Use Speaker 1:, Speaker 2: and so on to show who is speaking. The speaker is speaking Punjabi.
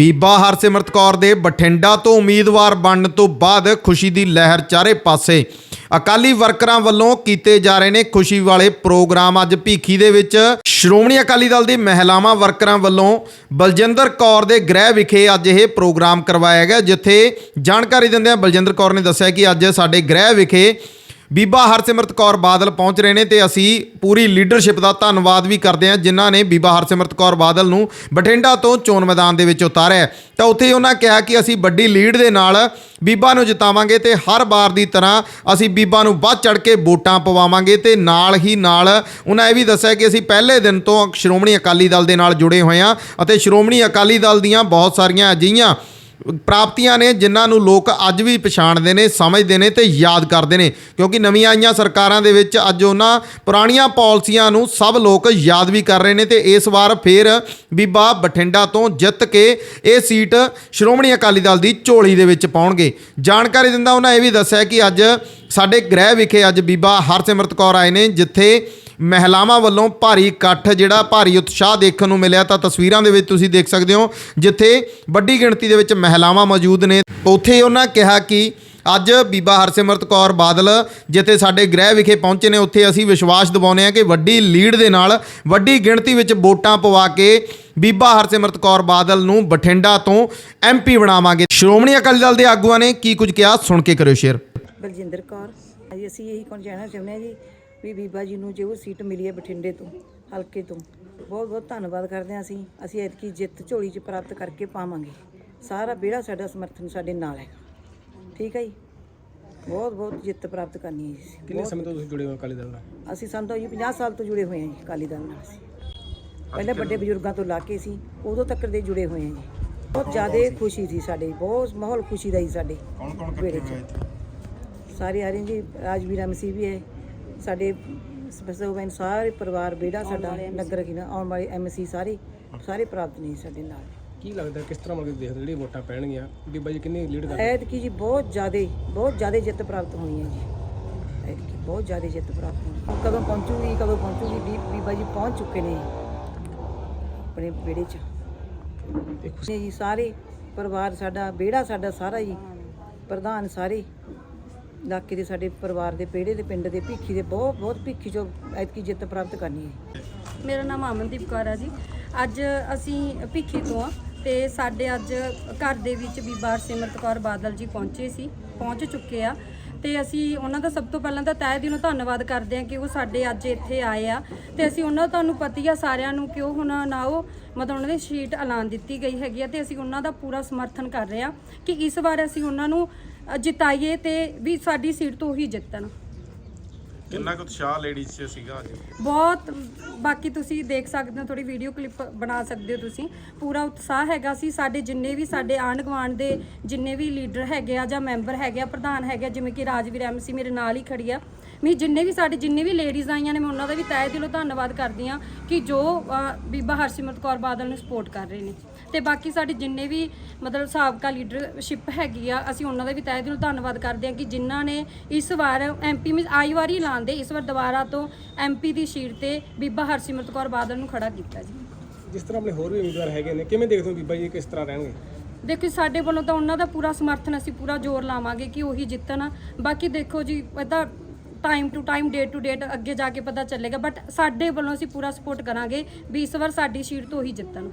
Speaker 1: ਬੀਬਾ ਹਰਸਿਮਰਤ ਕੌਰ ਦੇ ਬਠਿੰਡਾ ਤੋਂ ਉਮੀਦਵਾਰ ਬਣਨ ਤੋਂ ਬਾਅਦ ਖੁਸ਼ੀ ਦੀ ਲਹਿਰ ਚਾਰੇ ਪਾਸੇ। ਅਕਾਲੀ ਵਰਕਰਾਂ ਵੱਲੋਂ ਕੀਤੇ ਜਾ ਰਹੇ ਨੇ ਖੁਸ਼ੀ ਵਾਲੇ ਪ੍ਰੋਗਰਾਮ। ਅੱਜ ਭੀਖੀ ਦੇ ਵਿੱਚ ਸ਼੍ਰੋਮਣੀ ਅਕਾਲੀ ਦਲ ਦੀ ਮਹਿਲਾਵਾਂ ਵਰਕਰਾਂ ਵੱਲੋਂ ਬਲਜਿੰਦਰ ਕੌਰ ਦੇ ਗ੍ਰਹਿ ਵਿਖੇ ਅੱਜ ਇਹ ਪ੍ਰੋਗਰਾਮ ਕਰਵਾਇਆ ਗਿਆ, ਜਿੱਥੇ ਜਾਣਕਾਰੀ ਦਿੰਦਿਆਂ ਬਲਜਿੰਦਰ ਕੌਰ ਨੇ ਦੱਸਿਆ ਕਿ ਅੱਜ ਸਾਡੇ ਗ੍ਰਹਿ ਵਿਖੇ ਬੀਬਾ ਹਰਸਿਮਰਤ ਕੌਰ ਬਾਦਲ ਪਹੁੰਚ ਰਹੇ ਨੇ ਤੇ ਅਸੀਂ ਪੂਰੀ ਲੀਡਰਸ਼ਿਪ ਦਾ ਧੰਨਵਾਦ ਵੀ ਕਰਦੇ ਹਾਂ, ਜਿਨ੍ਹਾਂ ਨੇ ਬੀਬਾ ਹਰਸਿਮਰਤ ਕੌਰ ਬਾਦਲ ਨੂੰ ਬਠਿੰਡਾ ਤੋਂ ਚੋਣ ਮੈਦਾਨ ਦੇ ਵਿੱਚ ਉਤਾਰਿਆ ਤਾਂ ਉੱਥੇ ਉਹਨਾਂ ਕਿਹਾ ਕਿ ਅਸੀਂ ਵੱਡੀ ਲੀਡ ਦੇ ਨਾਲ ਬੀਬਾ ਨੂੰ ਜਿਤਾਵਾਂਗੇ ਤੇ ਹਰ ਵਾਰ ਦੀ ਤਰ੍ਹਾਂ ਅਸੀਂ ਬੀਬਾ ਨੂੰ ਵੱਧ ਚੜ ਕੇ ਵੋਟਾਂ ਪਵਾਵਾਂਗੇ ਤੇ ਨਾਲ ਹੀ ਨਾਲ ਉਹਨਾਂ ਇਹ ਵੀ ਦੱਸਿਆ ਕਿ ਅਸੀਂ ਪਹਿਲੇ ਦਿਨ ਤੋਂ ਸ਼੍ਰੋਮਣੀ ਅਕਾਲੀ ਦਲ ਦੇ ਨਾਲ ਜੁੜੇ ਹੋਏ ਹਾਂ ਅਤੇ ਸ਼੍ਰੋਮਣੀ ਅਕਾਲੀ ਦਲ ਦੀਆਂ ਬਹੁਤ ਸਾਰੀਆਂ ਅਜਿਹੀਆਂ ਪ੍ਰਾਪਤੀਆਂ ਨੇ, ਜਿਨ੍ਹਾਂ ਨੂੰ ਲੋਕ ਅੱਜ ਵੀ ਪਛਾਣਦੇ ਨੇ, ਸਮਝਦੇ ਨੇ ਤੇ ਯਾਦ ਕਰਦੇ ਨੇ। ਕਿਉਂਕਿ ਨਵੀਆਂ ਆਈਆਂ ਸਰਕਾਰਾਂ ਦੇ ਵਿੱਚ ਅੱਜ ਉਹਨਾਂ ਪੁਰਾਣੀਆਂ ਪਾਲਿਸੀਆਂ ਨੂੰ ਸਭ ਲੋਕ ਯਾਦ ਵੀ ਕਰ ਰਹੇ ਨੇ ਤੇ ਇਸ ਵਾਰ ਫੇਰ ਬੀਬਾ ਬਠਿੰਡਾ ਤੋਂ ਜਿੱਤ ਕੇ ਇਹ ਸੀਟ ਸ਼੍ਰੋਮਣੀ ਅਕਾਲੀ ਦਲ ਦੀ ਝੋਲੀ ਦੇ ਵਿੱਚ ਪਾਉਣਗੇ। ਜਾਣਕਾਰੀ ਦਿੰਦਾ ਉਹਨਾਂ ਇਹ ਵੀ ਦੱਸਿਆ ਕਿ ਅੱਜ ਸਾਡੇ ਗ੍ਰਹਿ ਵਿਖੇ ਅੱਜ ਬੀਬਾ ਹਰਸਿਮਰਤ ਕੌਰ ਆਏ ਨੇ, ਜਿੱਥੇ ਮਹਿਲਾਵਾਂ ਵੱਲੋਂ ਭਾਰੀ ਇਕੱਠ, ਜਿਹੜਾ ਭਾਰੀ ਉਤਸ਼ਾਹ ਦੇਖਣ ਨੂੰ ਮਿਲਿਆ, ਤਾਂ ਤਸਵੀਰਾਂ ਦੇ ਵਿੱਚ ਤੁਸੀਂ ਦੇਖ ਸਕਦੇ ਹੋ, ਜਿੱਥੇ ਵੱਡੀ ਗਿਣਤੀ ਦੇ ਵਿੱਚ ਮਹਿਲਾਵਾਂ ਮੌਜੂਦ ਨੇ। ਉੱਥੇ ਉਹਨਾਂ ਕਿਹਾ ਕਿ ਅੱਜ ਬੀਬਾ ਹਰਸਿਮਰਤ ਕੌਰ ਬਾਦਲ ਜਿੱਥੇ ਸਾਡੇ ਗ੍ਰਹਿ ਵਿਖੇ ਪਹੁੰਚੇ ਨੇ, ਉੱਥੇ ਅਸੀਂ ਵਿਸ਼ਵਾਸ ਦਿਵਾਉਂਦੇ ਹਾਂ ਕਿ ਵੱਡੀ ਲੀਡ ਦੇ ਨਾਲ ਵੱਡੀ ਗਿਣਤੀ ਵਿੱਚ ਵੋਟਾਂ ਪਵਾ ਕੇ ਬੀਬਾ ਹਰਸਿਮਰਤ ਕੌਰ ਬਾਦਲ ਨੂੰ ਬਠਿੰਡਾ ਤੋਂ ਐਮਪੀ ਬਣਾਵਾਂਗੇ। ਸ਼੍ਰੋਮਣੀ ਅਕਾਲੀ ਦਲ ਦੇ ਆਗੂਆਂ ਨੇ ਕੀ ਕੁਝ ਕਿਹਾ, ਸੁਣ ਕੇ ਕਰਿਓ ਸ਼ੇਅਰ।
Speaker 2: ਬਲਜਿੰਦਰ ਕੌਰ, ਅਸੀਂ ਇਹੀ ਕਹਿਣਾ ਚਾਹੁੰਦੇ ਹਾਂ ਜੀ। ਵੀ ਬੀਬਾ ਜੀ ਨੂੰ ਜੇ ਉਹ ਸੀਟ ਮਿਲੀ ਹੈ ਬਠਿੰਡੇ ਤੋਂ ਹਲਕੇ ਤੋਂ। ਬਹੁਤ ਬਹੁਤ ਧੰਨਵਾਦ ਕਰਦੇ ਹਾਂ ਅਸੀਂ। ਅਸੀਂ ਐਤਕੀ ਜਿੱਤ ਝੋਲੀ 'ਚ ਪ੍ਰਾਪਤ ਕਰਕੇ ਪਾਵਾਂਗੇ। ਸਾਰਾ ਬੇੜਾ ਸਾਡਾ ਸਮਰਥਨ ਸਾਡੇ ਨਾਲ ਹੈ। ਠੀਕ ਹੈ ਜੀ? ਬਹੁਤ ਬਹੁਤ ਜਿੱਤ ਪ੍ਰਾਪਤ ਕਰਨੀ ਹੈ ਜੀ
Speaker 3: ਕਿੰਨੇ ਸਮੇਂ ਤੋਂ ਤੁਸੀਂ ਜੁੜੇ ਹੋ ਅਕਾਲੀ ਦਲ ਨਾਲ?
Speaker 2: ਅਸੀਂ ਸਾਨੂੰ ਤਾਂ ਜੀ 50 ਸਾਲ ਤੋਂ ਜੁੜੇ ਹੋਏ ਹਾਂ ਜੀ ਅਕਾਲੀ ਦਲ ਨਾਲ ਅਸੀਂ। ਪਹਿਲੇ ਵੱਡੇ ਬਜ਼ੁਰਗਾਂ ਤੋਂ ਲਾ ਕੇ ਸੀ ਉਦੋਂ ਤੱਕ ਦੇ ਜੁੜੇ ਹੋਏ ਹਾਂ ਜੀ। ਬਹੁਤ ਜ਼ਿਆਦਾ ਖੁਸ਼ੀ ਸੀ ਸਾਡੇ ਬਹੁਤ ਮਾਹੌਲ ਖੁਸ਼ੀ ਦਾ ਹੀ ਸਾਡੇ ਕੌਣ ਕੌਣ ਇਕੱਠੇ ਹੋਏ ਸਾਰੇ ਆ ਰਹੇ ਜੀ ਰਾਜਵੀਰ ਐਮਸੀ ਵੀ ਹੈ ਸਾਡੇ ਸਪੈਸ਼ਲ ਸਾਰੇ ਪਰਿਵਾਰ ਬੇੜਾ ਸਾਡਾ ਨਗਰ ਕੀ ਆਉਣ ਵਾਲੇ ਐਮਸੀ ਸਾਰੇ ਸਾਰੇ ਪ੍ਰਾਪਤ ਨੇ ਸਾਡੇ ਨਾਲ।
Speaker 3: ਕੀ ਲੱਗਦਾ ਕਿਸ ਤਰ੍ਹਾਂ ਮਤਲਬ ਦੇਖਦੇ ਜਿਹੜੀ ਵੋਟਾਂ ਪੈਣਗੀਆਂ? ਬੀਬਾ ਜੀ ਕਿੰਨੀ ਲੀਡ ਕਰ
Speaker 2: ਐਤਕੀ ਜੀ ਬਹੁਤ ਜ਼ਿਆਦਾ ਬਹੁਤ ਜ਼ਿਆਦਾ ਜਿੱਤ ਪ੍ਰਾਪਤ ਹੋਣੀ ਹੈ ਜੀ। ਐਤਕੀ ਬਹੁਤ ਜ਼ਿਆਦਾ ਜਿੱਤ ਪ੍ਰਾਪਤ ਹੋਣੀ। ਕਦੋਂ ਪਹੁੰਚੂਗੀ ਕਦੋਂ ਪਹੁੰਚੂਗੀ ਬੀਬਾ ਜੀ ਪਹੁੰਚ ਚੁੱਕੇ ਨੇ। ਆਪਣੇ ਬੇੜੇ 'ਚ। ਨੇ ਜੀ ਸਾਰੇ ਪਰਿਵਾਰ ਸਾਡਾ ਬੇੜਾ ਸਾਡਾ ਸਾਰਾ ਜੀ ਪ੍ਰਧਾਨ ਸਾਰੇ। ਇਲਾਕੇ ਦੇ ਸਾਡੇ ਪਰਿਵਾਰ ਦੇ ਪੇੜੇ ਦੇ ਪਿੰਡ ਦੇ ਭਿੱਖੀ ਦੇ ਬਹੁਤ ਬਹੁਤ ਭਿੱਖੀ ਚੋਂ ਐਤਕੀ ਜਿੱਤ ਪ੍ਰਾਪਤ ਕਰਨੀ ਹੈ।
Speaker 4: ਮੇਰਾ ਨਾਮ ਅਮਨਦੀਪ ਕੌਰ ਹੈ ਜੀ। ਅੱਜ ਅਸੀਂ ਭਿੱਖੀ ਤੋਂ ਆ ਤੇ ਸਾਡੇ ਅੱਜ ਘਰ ਦੇ ਵਿੱਚ ਬੀਬਾ ਸਿਮਰਤ ਕੌਰ ਬਾਦਲ ਜੀ ਪਹੁੰਚੇ ਸੀ, ਪਹੁੰਚ ਚੁੱਕੇ ਆ। ਤੇ ਅਸੀਂ ਉਹਨਾਂ ਦਾ ਸਭ ਤੋਂ ਪਹਿਲਾਂ ਤਾਂ ਤਹਿ ਦਿਲੋਂ ਧੰਨਵਾਦ ਕਰਦੇ ਹਾਂ ਕਿ ਉਹ ਸਾਡੇ ਅੱਜ ਇੱਥੇ ਆਏ ਆ। ਤੇ ਅਸੀਂ ਉਹਨਾਂ ਤੁਹਾਨੂੰ ਪਤੀ ਆ ਸਾਰਿਆਂ ਨੂੰ ਕਿ ਉਹ ਹੁਣ ਨਾ ਉਹ ਮਤਲਬ ਉਹਨਾਂ ਦੀ ਸ਼ੀਟ ਐਲਾਨ ਦਿੱਤੀ ਗਈ ਹੈਗੀ ਆ ਤੇ ਅਸੀਂ ਉਹਨਾਂ ਦਾ ਪੂਰਾ ਸਮਰਥਨ ਕਰ ਰਹੇ ਆ ਕਿ ਇਸ ਵਾਰ ਅਸੀਂ ਉਹਨਾਂ ਨੂੰ ਜਿਤਾਈਏ ਤੇ ਵੀ ਸਾਡੀ ਸੀਟ ਤੋਂ ਹੀ ਜਿੱਤਣ।
Speaker 5: ਕਿੰਨਾ ਕੁ ਉਤਸ਼ਾਹ ਲੇਡੀਜ਼ 'ਚ ਸੀਗਾ ਅੱਜ?
Speaker 4: ਬਹੁਤ ਬਾਕੀ ਤੁਸੀਂ ਦੇਖ ਸਕਦੇ ਹੋ ਥੋੜੀ ਵੀਡੀਓ ਕਲਿੱਪ ਬਣਾ ਸਕਦੇ ਹੋ ਤੁਸੀਂ। ਪੂਰਾ ਉਤਸ਼ਾਹ ਹੈਗਾ ਸੀ ਸਾਡੇ ਜਿੰਨੇ ਵੀ ਸਾਡੇ ਆਂਢ ਗੁਆਂਢ ਦੇ ਜਿੰਨੇ ਵੀ ਲੀਡਰ ਹੈਗੇ ਆ ਜਾਂ ਮੈਂਬਰ ਹੈਗੇ ਆ ਪ੍ਰਧਾਨ ਹੈਗੇ ਆ ਜਿਵੇਂ ਕਿ ਰਾਜਵੀਰ ਐਮਸੀ ਮੇਰੇ ਨਾਲ ਹੀ ਖੜੀ ਆ। ਮੈਂ ਜਿੰਨੇ ਵੀ ਸਾਡੇ ਜਿੰਨੇ ਵੀ ਲੇਡੀਜ਼ ਆਈਆਂ ਨੇ ਮੈਂ ਉਹਨਾਂ ਦਾ ਵੀ ਤਹਿ ਦਿਲੋਂ ਧੰਨਵਾਦ ਕਰਦੀ ਆ ਕਿ ਜੋ ਬੀਬਾ ਹਰਸਿਮਰਤ ਕੌਰ ਬਾਦਲ ਨੂੰ ਸਪੋਰਟ ਕਰ ਰਹੇ ਨੇ। ਤੇ ਬਾਕੀ ਸਾਡੇ ਜਿੰਨੇ ਵੀ ਮਤਲਬ ਸਾਬਕਾ ਲੀਡਰਸ਼ਿਪ ਹੈਗੀ ਆ ਅਸੀਂ ਉਹਨਾਂ ਦਾ ਵੀ ਤਹਿ ਦਿਲੋਂ ਧੰਨਵਾਦ ਕਰਦੇ ਆ ਕਿ ਜਿਨ੍ਹਾਂ ਨੇ ਇਸ ਵਾਰ ਐਮਪੀ ਮਿਸ ਆਈ ਵਾਰੀ ਐਲਾਨ ਦੇ ਇਸ ਵਾਰ ਦੁਬਾਰਾ ਤੋਂ ਐਮਪੀ ਦੀ ਸੀਟ ਤੇ ਬੀਬਾ ਹਰਸਿਮਰਤ ਕੌਰ ਬਾਦਲ ਨੂੰ ਖੜਾ ਕੀਤਾ ਜੀ।
Speaker 3: ਜਿਸ ਤਰ੍ਹਾਂ ਆਪਣੇ ਹੋਰ ਵੀ ਉਮੀਦਵਾਰ ਹੈਗੇ ਨੇ ਕਿਵੇਂ ਦੇਖਦੇ ਹੋ ਬੀਬਾ ਜੀ ਕਿਸ ਤਰ੍ਹਾਂ ਰਹਿਣਗੇ?
Speaker 4: ਦੇਖੋ ਸਾਡੇ ਵੱਲੋਂ ਤਾਂ ਉਹਨਾਂ ਦਾ ਪੂਰਾ ਸਮਰਥਨ ਅਸੀਂ ਪੂਰਾ ਜ਼ੋਰ ਲਾਵਾਂਗੇ ਕਿ ਉਹੀ ਜਿੱਤਣ। ਬਾਕੀ ਦੇਖੋ ਜੀ ਇਹਦਾ time to time day to date ਅੱਗੇ ਜਾ ਕੇ ਪਤਾ ਚੱਲੇਗਾ ਬਟ ਸਾਡੇ ਵੱਲੋਂ ਅਸੀਂ ਪੂਰਾ ਸਪੋਰਟ ਕਰਾਂਗੇ ਵੀ ਇਸ ਵਾਰ ਸਾਡੀ ਸੀਟ ਤੋਂ ਹੀ ਜਿੱਤਣ।